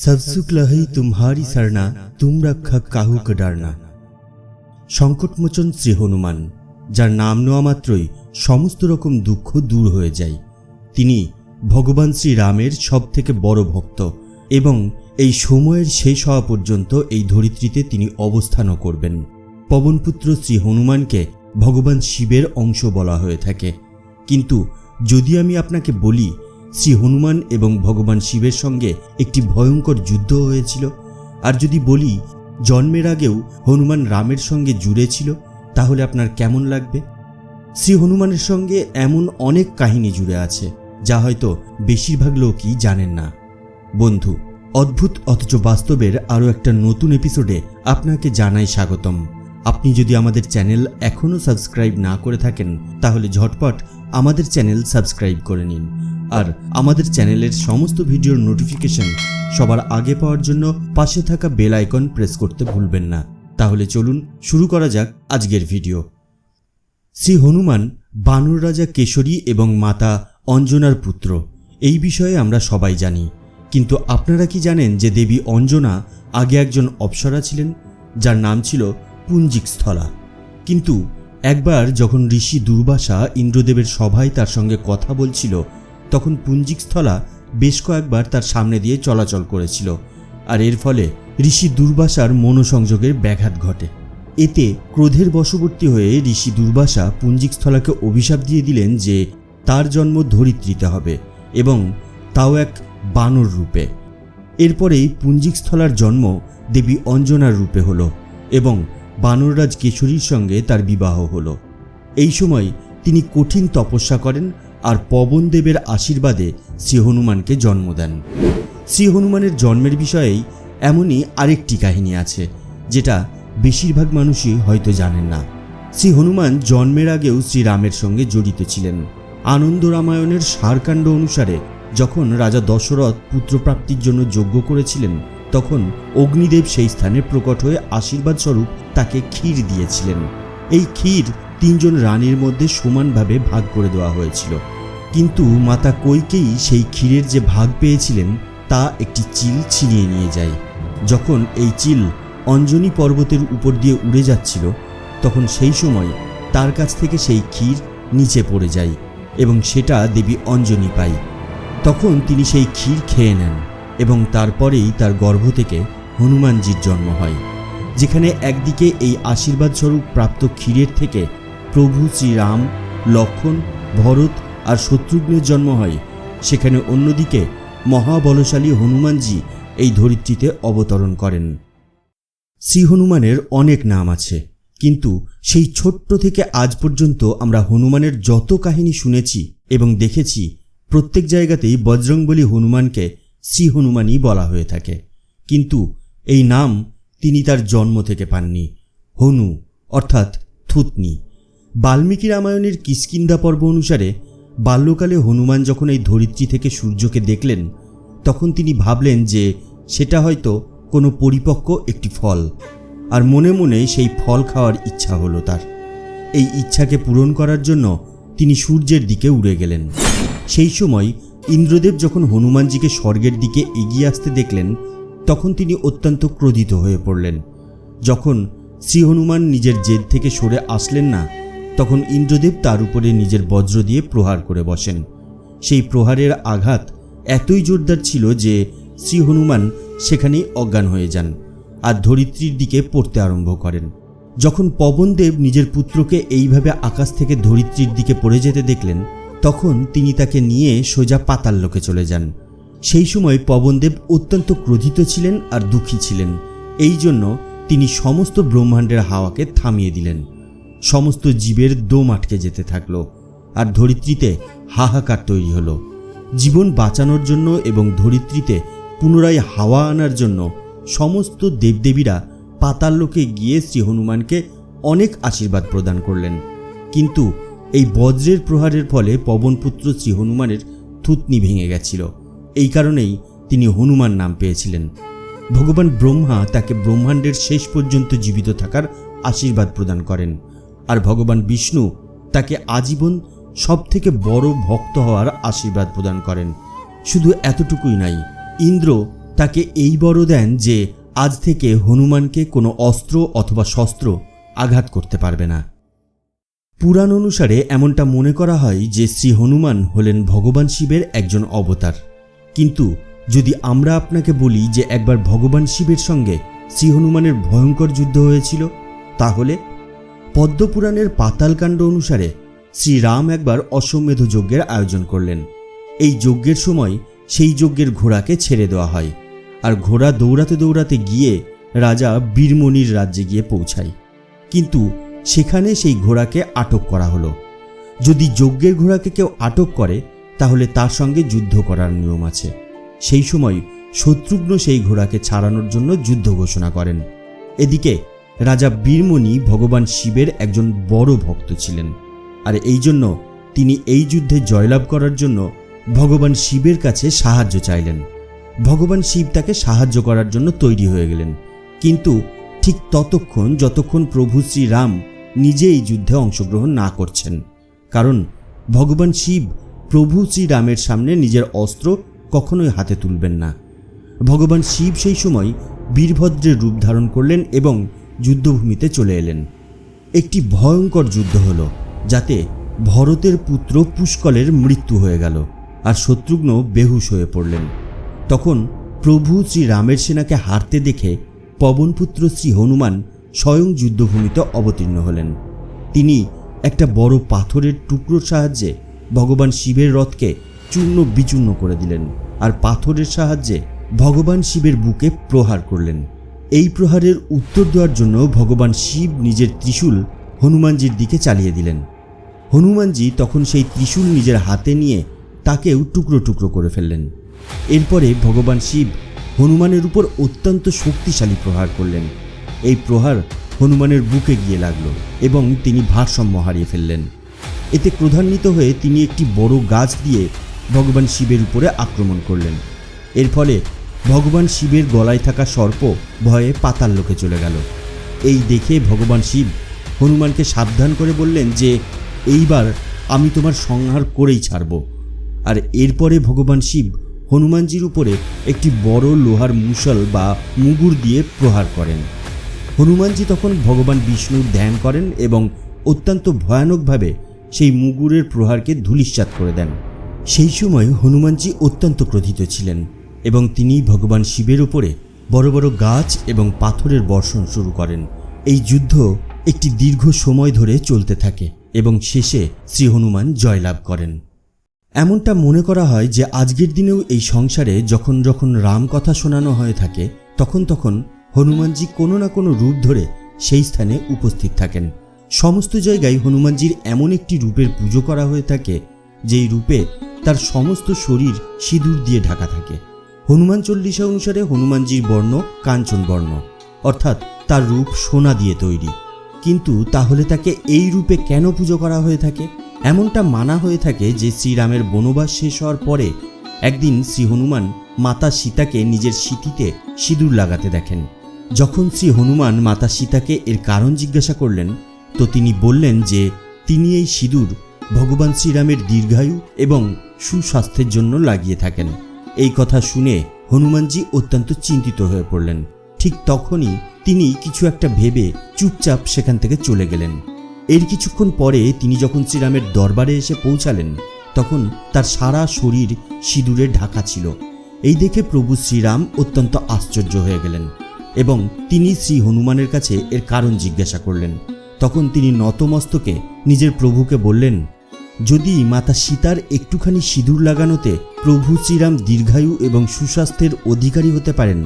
সবসুক তুমহারি সারনা তুম রক্ষা কাহু ডারনা সংকটমোচন শ্রী হনুমান যার নাম নেওয়া মাত্রই সমস্ত রকম দুঃখ দূর হয়ে যায় তিনি ভগবান শ্রীরামের সব থেকে বড় ভক্ত এবং এই সময়ের শেষ হওয়া পর্যন্ত এই ধরিত্রীতে তিনি অবস্থানও করবেন। পবনপুত্র শ্রী হনুমানকে ভগবান শিবের অংশ বলা হয়ে থাকে। কিন্তু যদি আমি আপনাকে বলি শ্রী হনুমান এবং ভগবান শিবের সঙ্গে একটি ভয়ঙ্কর যুদ্ধ হয়েছিল। আর যদি বলি, জন্মের আগেও হনুমান রামের সঙ্গে জুড়ে ছিল তাহলে আপনার কেমন লাগবে? শ্রী হনুমানের সঙ্গে এমন অনেক কাহিনী জুড়ে আছে, যা হয়তো বেশিরভাগ লোকই জানেন না। বন্ধু, অদ্ভুত অথচ বাস্তবের আরও একটা নতুন এপিসোডে আপনাকে জানাই স্বাগতম। আপনি যদি আমাদের চ্যানেল এখনও সাবস্ক্রাইব না করে থাকেন, তাহলে ঝটপট আমাদের চ্যানেল সাবস্ক্রাইব করে নিন। আর আমাদের চ্যানেলের সমস্ত ভিডিওর নোটিফিকেশন সবার আগে পাওয়ার জন্য পাশে থাকা বেল আইকন প্রেস করতে ভুলবেন না। তাহলে চলুন শুরু করা যাক আজকের ভিডিও। শ্রী হনুমান, বানর রাজা কেশরী এবং মাতা অঞ্জনার পুত্র। এই বিষয়ে আমরা সবাই জানি। কিন্তু আপনারা কি জানেন যে দেবী অঞ্জনা আগে একজন অপ্সরা ছিলেন, যার নাম ছিল পুঞ্জিকস্থলা কিন্তু একবার যখন ঋষি দুর্বাসা ইন্দ্রদেবের সভায় তার সঙ্গে কথা বলছিল, তখন পুঞ্জিকস্থলা বেশ কয়েকবার তার সামনে দিয়ে চলাচল করেছিল। আর এর ফলে ঋষি দুর্বাসার মনোসংযোগের ব্যাঘাত ঘটে। এতে ক্রোধের বশবর্তী হয়ে ঋষি দুর্বাসা পুঞ্জিকস্থলাকে অভিশাপ দিয়ে দিলেন যে তার জন্ম ধরিত্রীতে হবে এবং তাও এক বানর রূপে। এরপরেই পুঞ্জিকস্থলার জন্ম দেবী অঞ্জনার রূপে হলো এবং বানররাজ কেশরীর সঙ্গে তার বিবাহ হলো। এই সময় তিনি কঠিন তপস্যা করেন আর পবনদেবের আশীর্বাদে শ্রী হনুমানকে জন্ম দেন। শ্রী হনুমানের জন্মের বিষয়েই এমনই আরেকটি কাহিনী আছে, যেটা বেশিরভাগ মানুষই হয়তো জানেন না। শ্রী হনুমান জন্মের আগেও শ্রীরামের সঙ্গে জড়িত ছিলেন। আনন্দ রামায়ণের সারকাণ্ড অনুসারে যখন রাজা দশরথ পুত্রপ্রাপ্তির জন্য যজ্ঞ করেছিলেন তখন অগ্নিদেব সেই স্থানে প্রকট হয়ে আশীর্বাদ স্বরূপ তাকে ক্ষীর দিয়েছিলেন। এই ক্ষীর তিনজন রানীর মধ্যে সমানভাবে ভাগ করে দেওয়া হয়েছিল। কিন্তু মাতা কৈকেই সেই ক্ষীরের যে ভাগ পেয়েছিলেন, তা একটি চিল ছিনিয়ে নিয়ে যায়। যখন এই চিল অঞ্জনী পর্বতের উপর দিয়ে উড়ে যাচ্ছিল, তখন সেই সময় তার কাছ থেকে সেই ক্ষীর নিচে পড়ে যায় এবং সেটা দেবী অঞ্জনী পায়। তখন তিনি সেই ক্ষীর খেয়ে নেন। এবং তারপরেই তার গর্ভ থেকে হনুমানজির জন্ম হয়, যেখানে একদিকে এই আশীর্বাদ স্বরূপ প্রাপ্ত ক্ষীরের থেকে প্রভু শ্রীরাম, লক্ষণ, ভরত আর শত্রুঘ্নের জন্ম হয়, সেখানে অন্যদিকে মহাবলশালী হনুমানজি এই ধরিত্রীতে অবতরণ করেন। শ্রী হনুমানের অনেক নাম আছে, কিন্তু সেই ছোট্ট থেকে আজ পর্যন্ত আমরা হনুমানের যত কাহিনী শুনেছি এবং দেখেছি, প্রত্যেক জায়গাতেই বজরংবলী হনুমানকে শ্রী হনুমানই বলা হয়ে থাকে। কিন্তু এই নাম তিনি তার জন্ম থেকে পাননি। হনু, অর্থাৎ থুতনি। বাল্মীকি রামায়ণের কিষ্কিন্দা পর্ব অনুসারে বাল্যকালে হনুমান যখন এই ধরিত্রী থেকে সূর্যকে দেখলেন, তখন তিনি ভাবলেন যে সেটা হয়তো কোনো পরিপক্ক একটি ফল। আর মনে মনে সেই ফল খাওয়ার ইচ্ছা হলো তার। এই ইচ্ছাকে পূরণ করার জন্য তিনি সূর্যের দিকে উড়ে গেলেন। সেই সময় ইন্দ্রদেব যখন হনুমানজিকে স্বর্গের দিকে এগিয়ে আসতে দেখলেন, তখন তিনি অত্যন্ত ক্রোধিত হয়ে পড়লেন। যখন শ্রী হনুমান নিজের জেদ থেকে সরে আসলেন না, তখন ইন্দ্রদেব তার উপরে নিজের বজ্র দিয়ে প্রহার করে বসেন। সেই প্রহারের আঘাত এতই জোরদার ছিল যে শ্রী হনুমান সেখানেই অজ্ঞান হয়ে যান আর ধরিত্রীর দিকে পড়তে আরম্ভ করেন। যখন পবনদেব নিজের পুত্রকে এইভাবে আকাশ থেকে ধরিত্রীর দিকে পড়ে যেতে দেখলেন তখন তিনি তাকে নিয়ে সোজা পাতাল লোকে চলে যান। সেই সময় পবনদেব অত্যন্ত ক্রোধিত ছিলেন আর দুঃখী ছিলেন। এই জন্য তিনি সমস্ত ব্রহ্মাণ্ডের হাওয়াকে থামিয়ে দিলেন। সমস্ত জীবের দোম আটকে যেতে থাকল আর ধরিত্রীতে হাহাকার তৈরি হলো। জীবন বাঁচানোর জন্য এবং ধরিত্রীতে পুনরায় হাওয়া আনার জন্য সমস্ত দেবদেবীরা পাতাল লোকে গিয়ে শ্রী হনুমানকে অনেক আশীর্বাদ প্রদান করলেন। কিন্তু এই বজ্রের প্রহারের ফলে পবনপুত্র শ্রী হনুমানের থুতনি ভেঙে গেছিল। এই কারণেই তিনি হনুমান নাম পেয়েছিলেন। ভগবান ব্রহ্মা তাকে ব্রহ্মাণ্ডের শেষ পর্যন্ত জীবিত থাকার আশীর্বাদ প্রদান করেন। আর ভগবান বিষ্ণু তাকে আজীবন সবথেকে বড় ভক্ত হওয়ার আশীর্বাদ প্রদান করেন। শুধু এতটুকুই নাই, ইন্দ্র তাকে এই বড় দেন যে আজ থেকে হনুমানকে কোনো অস্ত্র অথবা শস্ত্র আঘাত করতে পারবে না। পুরাণ অনুসারে এমনটা মনে করা হয় যে শ্রী হনুমান হলেন ভগবান শিবের একজন অবতার। কিন্তু যদি আমরা আপনাকে বলি যে একবার ভগবান শিবের সঙ্গে শ্রী হনুমানের ভয়ঙ্কর যুদ্ধ হয়েছিল, তাহলে পদ্মপুরাণের পাতালকাণ্ড অনুসারে শ্রীরাম একবার অশ্বমেধ যজ্ঞের আয়োজন করলেন। এই যজ্ঞের সময় সেই যজ্ঞের ঘোড়াকে ছেড়ে দেওয়া হয় আর ঘোড়া দৌড়াতে দৌড়াতে গিয়ে রাজা বীরমণির রাজ্যে গিয়ে পৌঁছায়। কিন্তু সেখানে সেই ঘোড়াকে আটক করা হলো। যদি যজ্ঞের ঘোড়াকে কেউ আটক করে, তাহলে তার সঙ্গে যুদ্ধ করার নিয়ম আছে। সেই সময় শত্রুঘ্ন সেই ঘোড়াকে ছাড়ানোর জন্য যুদ্ধ ঘোষণা করেন। এদিকে রাজা বীরমণি ভগবান শিবের একজন বড় ভক্ত ছিলেন। আর এই জন্য তিনি এই যুদ্ধে জয়লাভ করার জন্য ভগবান শিবের কাছে সাহায্য চাইলেন। ভগবান শিব তাকে সাহায্য করার জন্য তৈরি হয়ে গেলেন। কিন্তু ঠিক ততক্ষণ যতক্ষণ প্রভু শ্রীরাম নিজে এই যুদ্ধে অংশগ্রহণ না করছেন। কারণ ভগবান শিব প্রভু শ্রীরামের সামনে নিজের অস্ত্র কখনোই হাতে তুলবেন না। ভগবান শিব সেই সময় বীরভদ্রের রূপ ধারণ করলেন এবং যুদ্ধভূমিতে চলে এলেন। একটি ভয়ঙ্কর যুদ্ধ হলো, যাতে ভরতের পুত্র পুষ্কলের মৃত্যু হয়ে গেল আর শত্রুঘ্ন বেহুশ হয়ে পড়লেন। তখন প্রভু শ্রীরামের সেনাকে হারতে দেখে পবনপুত্র শ্রী হনুমান স্বয়ং যুদ্ধভূমিতে অবতীর্ণ হলেন। তিনি একটা বড় পাথরের টুকরোর সাহায্যে ভগবান শিবের রথকে চূর্ণ বিচূর্ণ করে দিলেন আর পাথরের সাহায্যে ভগবান শিবের বুকে প্রহার করলেন। এই প্রহারের উত্তর দেওয়ার জন্য ভগবান শিব নিজের ত্রিশূল হনুমানজির দিকে চালিয়ে দিলেন। হনুমানজি তখন সেই ত্রিশূল নিজের হাতে নিয়ে তাকেও টুকরো টুকরো করে ফেললেন। এরপরে ভগবান শিব হনুমানের উপর অত্যন্ত শক্তিশালী প্রহার করলেন। এই প্রহার হনুমানের বুকে গিয়ে লাগল এবং তিনি ভারসাম্য হারিয়ে ফেললেন। এতে ক্রধান্বিত হয়ে তিনি একটি বড় গাছ দিয়ে ভগবান শিবের উপরে আক্রমণ করলেন। এর ফলে ভগবান শিবের গলায় থাকা সর্প ভয়ে পাতাল লোকে চলে গেল। এই দেখে ভগবান শিব হনুমানকে সাবধান করে বললেন যে, এইবার আমি তোমার সংহার করেই ছাড়ব। আর এরপরে ভগবান শিব হনুমানজির উপরে একটি বড় লোহার মুসল বা মুগুর দিয়ে প্রহার করেন। হনুমানজি তখন ভগবান বিষ্ণুর ধ্যান করেন এবং অত্যন্ত ভয়ানকভাবে সেই মুগুরের প্রহারকে ধূলিসাৎ করে দেন। সেই সময় হনুমানজি অত্যন্ত ক্রোধিত ছিলেন এবং তিনি ভগবান শিবের উপরে বড় বড় গাছ এবং পাথরের বর্ষণ শুরু করেন। এই যুদ্ধ একটি দীর্ঘ সময় ধরে চলতে থাকে এবং শেষে শ্রী হনুমান জয়লাভ করেন। এমনটা মনে করা হয় যে আজকের দিনেও এই সংসারে যখন যখন রাম কথা শোনানো হয়ে থাকে, তখন তখন হনুমানজি কোনো না কোনো রূপ ধরে সেই স্থানে উপস্থিত থাকেন। সমস্ত জায়গায় হনুমানজির এমন একটি রূপের পুজো করা হয়ে থাকে, যেই রূপে তার সমস্ত শরীর সিঁদুর দিয়ে ঢাকা থাকে। হনুমান চল্লিশা অনুসারে হনুমানজির বর্ণ কাঞ্চন বর্ণ, অর্থাৎ তার রূপ সোনা দিয়ে তৈরি। কিন্তু তাহলে তাকে এই রূপে কেন পুজো করা হয়ে থাকে? এমনটা মানা হয়ে থাকে যে শ্রীরামের বনবাস শেষ হওয়ার পরে একদিন শ্রী হনুমান মাতা সীতাকে নিজের সিঁথিতে সিঁদুর লাগাতে দেখেন। যখন শ্রী হনুমান মাতা সীতাকে এর কারণ জিজ্ঞাসা করলেন, তো তিনি বললেন যে তিনি এই সিঁদুর ভগবান শ্রীরামের দীর্ঘায়ু এবং সুস্বাস্থ্যের জন্য লাগিয়ে থাকেন। এই কথা শুনে হনুমানজি অত্যন্ত চিন্তিত হয়ে পড়লেন। ঠিক তখনই তিনি কিছু একটা ভেবে চুপচাপ সেখান থেকে চলে গেলেন। এর কিছুক্ষণ পরে তিনি যখন শ্রীরামের দরবারে এসে পৌঁছালেন, তখন তার সারা শরীর সিঁদুরে ঢাকা ছিল। এই দেখে প্রভু শ্রীরাম অত্যন্ত আশ্চর্য হয়ে গেলেন এবং তিনি শ্রী হনুমানের কাছে এর কারণ জিজ্ঞাসা করলেন। তখন তিনি নতমস্তকে নিজের প্রভুকে বললেন, যদি মাতা সীতার একটুখানি সিঁদুর লাগানোতে প্রভু শ্রীরাম দীর্ঘায়ু এবং সুস্বাস্থ্যের অধিকারী হতে পারেন,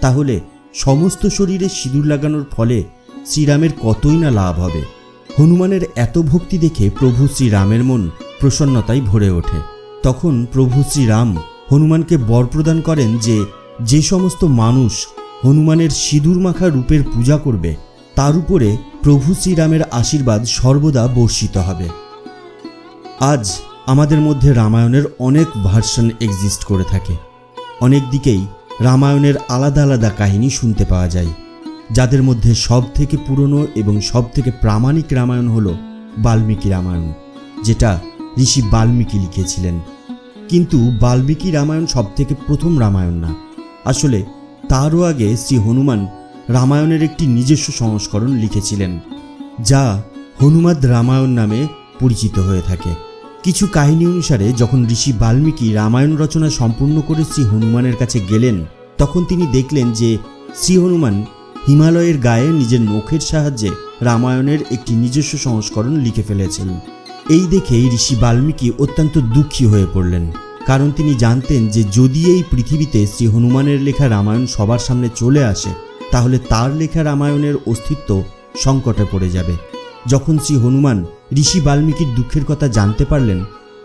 তাহলে সমস্ত শরীরে সিঁদুর লাগানোর ফলে শ্রীরামের কতই না লাভ হবে? হনুমানের এত ভক্তি দেখে প্রভু শ্রীরামের মন প্রসন্নতায় ভরে ওঠে। তখন প্রভু শ্রীরাম হনুমানকে বর প্রদান করেন যে যে সমস্ত মানুষ হনুমানের সিঁদুর মাখা রূপের পূজা করবে, তার উপরে প্রভু শ্রীরামের আশীর্বাদ সর্বদা বর্ষিত হবে। আজ আমাদের মধ্যে রামায়ণের অনেক ভার্সন এক্সিস্ট করে থাকে। অনেক দিকেই রামায়ণের আলাদা আলাদা কাহিনী শুনতে পাওয়া যায়। যাদের মধ্যে সব থেকে পুরনো এবং সব থেকে প্রামাণিক রামায়ণ হল বাল্মীকি রামায়ণ, যেটা ঋষি বাল্মীকি লিখেছিলেন। কিন্তু বাল্মীকি রামায়ণ সব থেকে প্রথম রামায়ণ না। আসলে তারও আগে শ্রী হনুমান রামায়ণের একটি নিজস্ব সংস্করণ লিখেছিলেন, যা হনুমাদ রামায়ণ নামে পরিচিত হয়ে থাকে। কিছু কাহিনী অনুসারে যখন ঋষি বাল্মীকি রামায়ণ রচনা সম্পূর্ণ করে শ্রী হনুমানের কাছে গেলেন, তখন তিনি দেখলেন যে শ্রী হনুমান হিমালয়ের গায়ে নিজের নখের সাহায্যে রামায়ণের একটি নিজস্ব সংস্করণ লিখে ফেলেছেন। এই দেখেই ঋষি বাল্মীকি অত্যন্ত দুঃখী হয়ে পড়লেন, কারণ তিনি জানতেন যে যদি এই পৃথিবীতে শ্রী হনুমানের লেখা রামায়ণ সবার সামনে চলে আসে, তাহলে তার লেখা রামায়ণের অস্তিত্ব সংকটে পড়ে যাবে। যখন শ্রী হনুমান ঋষি বাল্মীকির দুঃখের কথা জানতে পারলেন,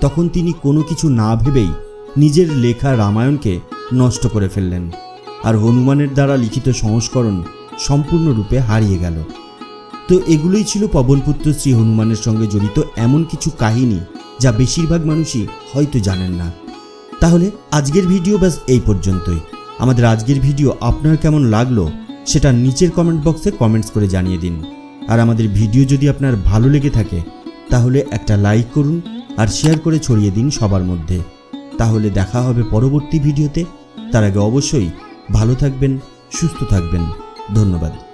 তখন তিনি কোনো কিছু না ভেবেই নিজের লেখা রামায়ণকে নষ্ট করে ফেললেন। আর হনুমানের দ্বারা লিখিত সংস্করণ সম্পূর্ণরূপে হারিয়ে গেল। তো এগুলোই ছিল পবনপুত্র শ্রী হনুমানের সঙ্গে জড়িত এমন কিছু কাহিনী যা বেশিরভাগ মানুষই হয়তো জানেন না। তাহলে আজকের ভিডিও ব্যাস এই পর্যন্তই। আমাদের আজকের ভিডিও আপনার কেমন লাগল সেটা নিচের কমেন্ট বক্সে কমেন্টস করে জানিয়ে দিন। আর আমাদের ভিডিও যদি আপনার ভালো লেগে থাকে, তাহলে একটা লাইক করুন আর শেয়ার করে ছড়িয়ে দিন সবার মধ্যে। তাহলে দেখা হবে পরবর্তী ভিডিওতে। তার আগে অবশ্যই ভালো থাকবেন, সুস্থ থাকবেন। ধন্যবাদ।